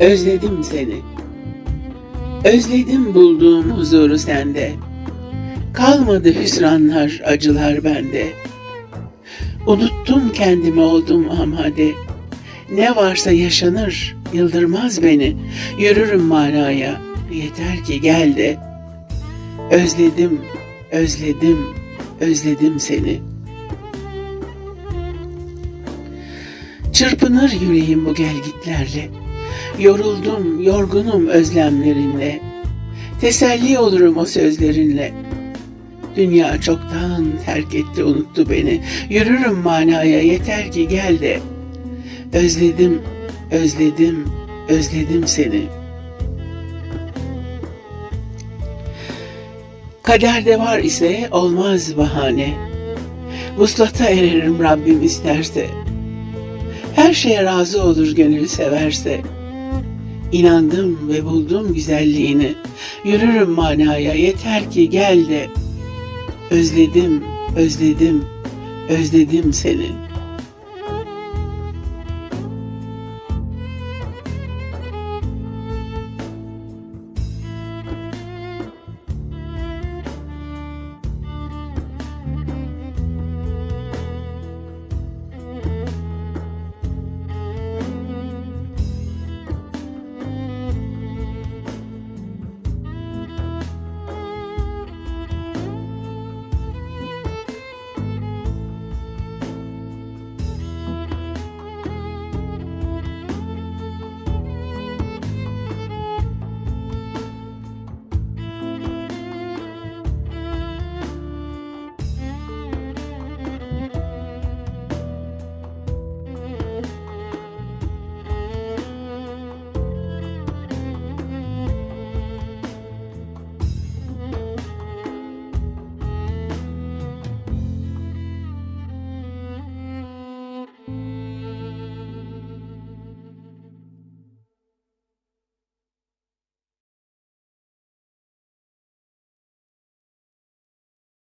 Özledim seni. Özledim bulduğum huzuru sende. Kalmadı hüsranlar, acılar bende. Unuttum kendimi oldum amade. Ne varsa yaşanır, yıldırmaz beni. Yürürüm manaya, yeter ki gel de. Özledim, özledim, özledim seni. Çırpınır yüreğim bu gelgitlerle. Yoruldum, yorgunum özlemlerinle. Teselli olurum o sözlerinle. Dünya çoktan terk etti, unuttu beni. Yürürüm manaya, yeter ki gel de. Özledim, özledim, özledim seni. Kaderde var ise olmaz bahane. Vuslata ererim Rabbim isterse. Her şeye razı olur gönül severse. İnandım ve buldum güzelliğini. Yürürüm manaya yeter ki gel de. Özledim, özledim, özledim seni.''